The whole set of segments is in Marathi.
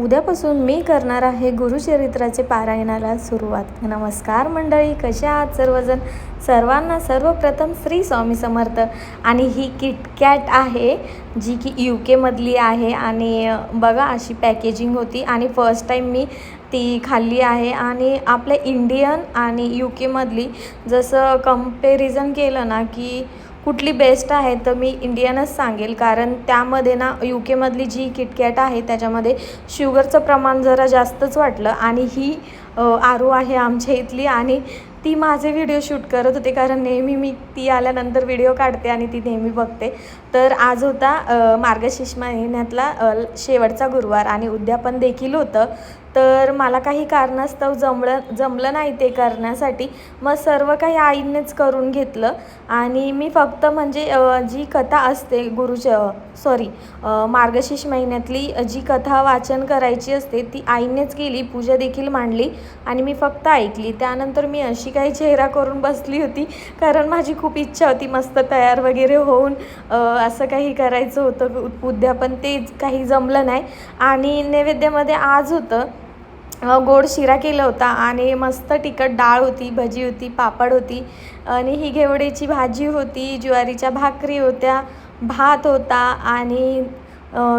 उद्यापासून मी करणार आहे गुरुचरित्राचे पारायणाला सुरुवात. नमस्कार मंडळी कसे आहात सर्वजण? सर्वांना सर्वप्रथम श्री स्वामी समर्थ. आणि ही किटकॅट आहे जी की यू केमधली आहे आणि बघा अशी पॅकेजिंग होती आणि फर्स्ट टाईम मी ती खाल्ली आहे. आणि आपल्या इंडियन आणि यू केमधली जसं कम्पेरिझन केलं ना की कुठली बेस्ट आहे तर मी इंडियनच सांगेल. कारण त्यामध्ये ना यू केमधली जी किटकॅट आहे त्याच्यामध्ये शुगरचं प्रमाण जरा जास्तच वाटलं. आणि ही आरू आहे आमच्या इथली आणि ती माझे व्हिडिओ शूट करत होते. कारण नेहमी मी ती आल्यानंतर व्हिडिओ काढते आणि ती नेहमी बघते. तर आज होता मार्गशीर्ष महिन्यातला शेवटचा गुरुवार आणि उद्यापन देखील होतं. तर मला काही कारणास्तव जमलं जमलं नाही ते करण्यासाठी. मग सर्व काही आईनेच करून घेतलं. आणि मी फक्त म्हणजे जी कथा असते गुरुच सॉरी मार्गशीर्ष महिन्यातली जी कथा वाचन करायची असते ती आईनेच केली पूजा देखील मांडली आणि मी फक्त ऐकली. त्यानंतर मी अशी काही चेहरा करून बसली होती कारण माझी खूप इच्छा होती मस्त तयार वगैरे होऊन असं काही करायचं होतं. उद्या पण ते काही जमलं नाही. आणि नैवेद्यामध्ये आज होतं गोड शिरा केला होता आणि मस्त तिखट डाळ होती भजी होती पापड होती आणि ही घेवड्याची भाजी होती ज्वारीच्या भाकरी होत्या भात होता आणि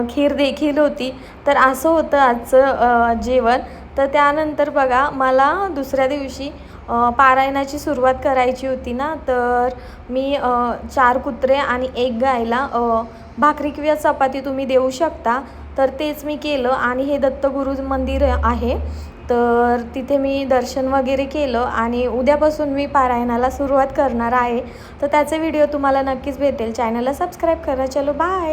खीर देखील होती. तर असं होतं आजचं जेवण. तर त्यानंतर बघा मला दुसऱ्या दिवशी पारायणाची सुरुवात करायची होती ना तर मी चार कुत्रे आणि एक गायला भाकरी किंवा चपाती तुम्ही देऊ शकता. तर तेच मी केलं आणि हे दत्तगुरु मंदिर आहे. तर तिथे मी दर्शन वगैरे केलं आणि उद्यापासून मी पारायणाला सुरुवात करणार आहे. तर त्याचे व्हिडिओ तुम्हाला नक्कीच भेटेल. चॅनलला सबस्क्राईब करा. चलो बाय